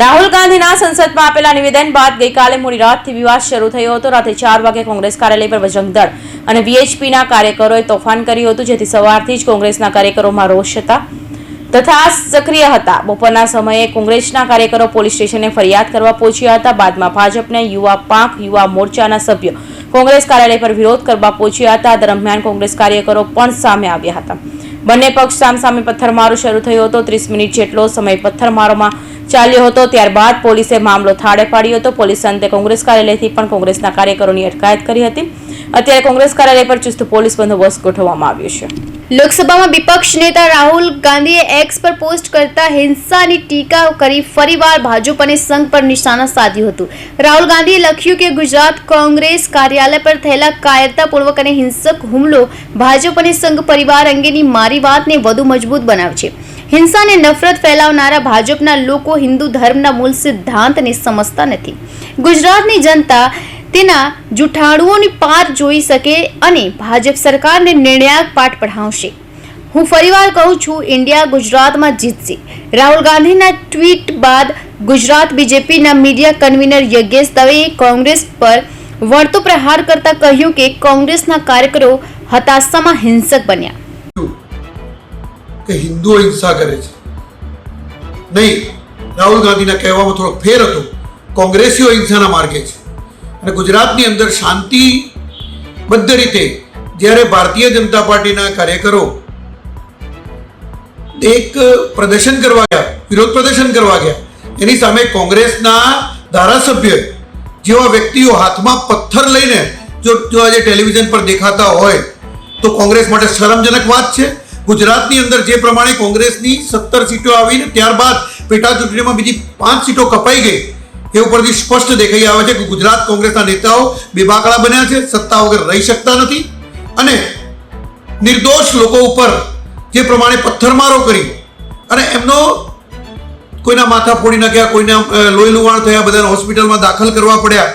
રાહુલ ગાંધીના સંસદમાં આપેલા નિવેદન બાદ ગઈકાલે મોડી રાતથી વિવાદ શરૂ થયો હતો. રાત્રે ચાર વાગે કોંગ્રેસ કાર્યાલય પર બજરંગ અને વીએચપીના કાર્યકરોએ તોફાન કર્યું હતું, જેથી સવારથી જ કોંગ્રેસના કાર્યકરોમાં રોષ હતા તથા સક્રિય હતા. બપોરના સમયે કોંગ્રેસના કાર્યકરો પોલીસ સ્ટેશને ફરિયાદ કરવા પહોંચ્યા હતા. બાદમાં ભાજપને યુવા પાંખ, યુવા મોરચાના સભ્યો કોંગ્રેસ કાર્યાલય પર વિરોધ કરવા પહોંચ્યા હતા. દરમિયાન કોંગ્રેસ કાર્યકરો પણ સામે આવ્યા હતા. બંને પક્ષ સામસામે પથ્થરમારો શરૂ થયો હતો. ત્રીસ મિનિટ જેટલો સમય પથ્થરમારોમાં ચાલ્યો હતો. ત્યારબાદ પોલીસે મામલો થાળે પાડ્યો હતો. પોલીસ અંતે કોંગ્રેસ કાર્યાલયથી પણ કોંગ્રેસના કાર્યકરોની અટકાયત કરી હતી. અત્યારે કોંગ્રેસ કાર્યાલય પર ચુસ્ત પોલીસ બંદોબસ્ત ગોઠવવામાં આવ્યો છે. લોકસભામાં વિપક્ષ નેતા રાહુલ ગાંધીએ એક્સ પર પોસ્ટ કરતા હિંસાની ટીકા કરી ફરીવાર ભાજપ અને સંઘ પર નિશાના સાધ્યું હતું. રાહુલ ગાંધીએ લખ્યું કે ગુજરાત કોંગ્રેસ કાર્યાલય પર થયેલા કાયરતાપૂર્વક અને હિંસક હુમલો ભાજપ અને સંઘ પરિવાર અંગેની મારી વાતને વધુ મજબૂત બનાવે છે હિંસા અને નફરત ફેલાવનારા ભાજપના લોકો હિન્દુ ધર્મના મૂળ સિદ્ધાંતને સમજતા નથી. ગુજરાતની જનતા તેના જૂઠાણુઓની પાર જોઈ શકે અને ભાજપ સરકારને નિર્ણાયક પાઠ પઢાવશે. હું ફરીવાર કહું છું, ઇન્ડિયા ગુજરાતમાં જીતશે. રાહુલ ગાંધીના ટ્વીટ બાદ ગુજરાત બીજેપીના મીડિયા કન્વીનર યજ્ઞેશ દવેએ કોંગ્રેસ પર વળતો પ્રહાર કરતા કહ્યું કે કોંગ્રેસના કાર્યકરો હતાશામાં હિંસક બન્યા. કે હિન્દુઓ હિંસા કરે છે. નહીં, રાહુલ ગાંધીના કહેવામાં થોડો ફેર હતો. કોંગ્રેસીઓ હિંસાના માર્ગે છે. અને ગુજરાતની અંદર શાંતિ બદ્ધ રીતે જ્યારે ભારતીય જનતા પાર્ટીના કાર્યકરો એક પ્રદર્શન કરવા ગયા, વિરોધ પ્રદર્શન કરવા ગયા, એની સામે કોંગ્રેસના ધારાસભ્ય જેવા વ્યક્તિઓ હાથમાં પથ્થર લઈને જો જો આજે ટેલિવિઝન પર દેખાતા હોય, તો કોંગ્રેસ માટે શરમજનક વાત છે. ગુજરાતની અંદર જે પ્રમાણે કોંગ્રેસની સત્તર સીટો આવીને ત્યારબાદ પેટા ચૂંટણીમાં બીજી પાંચ સીટો કપાઈ ગઈ, એ ઉપરથી સ્પષ્ટ દેખાઈ આવે છે કે ગુજરાત કોંગ્રેસના નેતાઓ બેબાકળા બન્યા છે, સત્તા વગર રહી શકતા નથી અને નિર્દોષ લોકો ઉપર જે પ્રમાણે પથ્થરમારો કરી અને એમનો કોઈના માથા ફોડી નાખ્યા, કોઈના લોહી લુવાણ થયા, બધાને હોસ્પિટલમાં દાખલ કરવા પડ્યા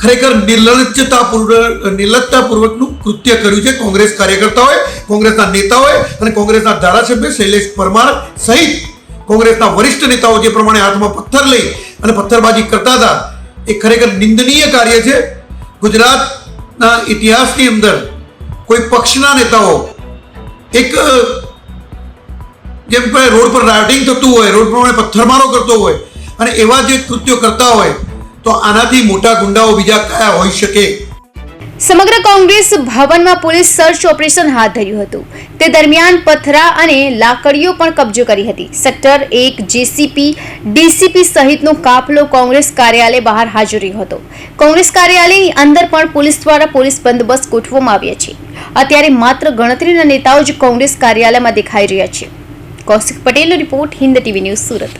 ખરેખર નિર્લજ્જતાપૂર્વક નિર્લજ્જતાપૂર્વકનું કૃત્ય કર્યું છે કોંગ્રેસ કાર્યકર્તાઓએ, કોંગ્રેસના નેતાઓએ અને કોંગ્રેસના ધારાસભ્ય શૈલેષ પરમાર સહિત કોંગ્રેસના વરિષ્ઠ નેતાઓ જે પ્રમાણે હાથમાં પથ્થર લઈ અને પથ્થરબાજી કરતા હતા. એ ખરેખર નિંદનીય કાર્ય છે. ગુજરાતના ઇતિહાસની અંદર કોઈ પક્ષના નેતાઓ એક જેમ રોડ પર રાઇડિંગ થતું હોય, રોડ પ્રમાણે પથ્થરમારો કરતો હોય અને એવા જે કૃત્યો કરતા હોય તો આનાથી મોટા ગુંડાઓ બીજા કયા હોઈ શકે? સમગ્ર કોંગ્રેસ ભવનમાં પોલીસ સર્ચ ઓપરેશન હાથ ધર્યું હતું. તે દરમિયાન પથરા અને લાકડીઓ પણ કબજો કરી હતી. સેક્ટર એક જેસીપી ડીસીપી સહિતનો કાફલો કોંગ્રેસ કાર્યાલય બહાર હાજર રહ્યો હતો. કોંગ્રેસ કાર્યાલયની અંદર પણ પોલીસ દ્વારા પોલીસ બંદોબસ્ત ગોઠવવામાં આવ્યા છે. અત્યારે માત્ર ગણતરીના નેતાઓ જ કોંગ્રેસ કાર્યાલયમાં દેખાઈ રહ્યા છે. કૌશિક પટેલનો report Hind TV news Surat.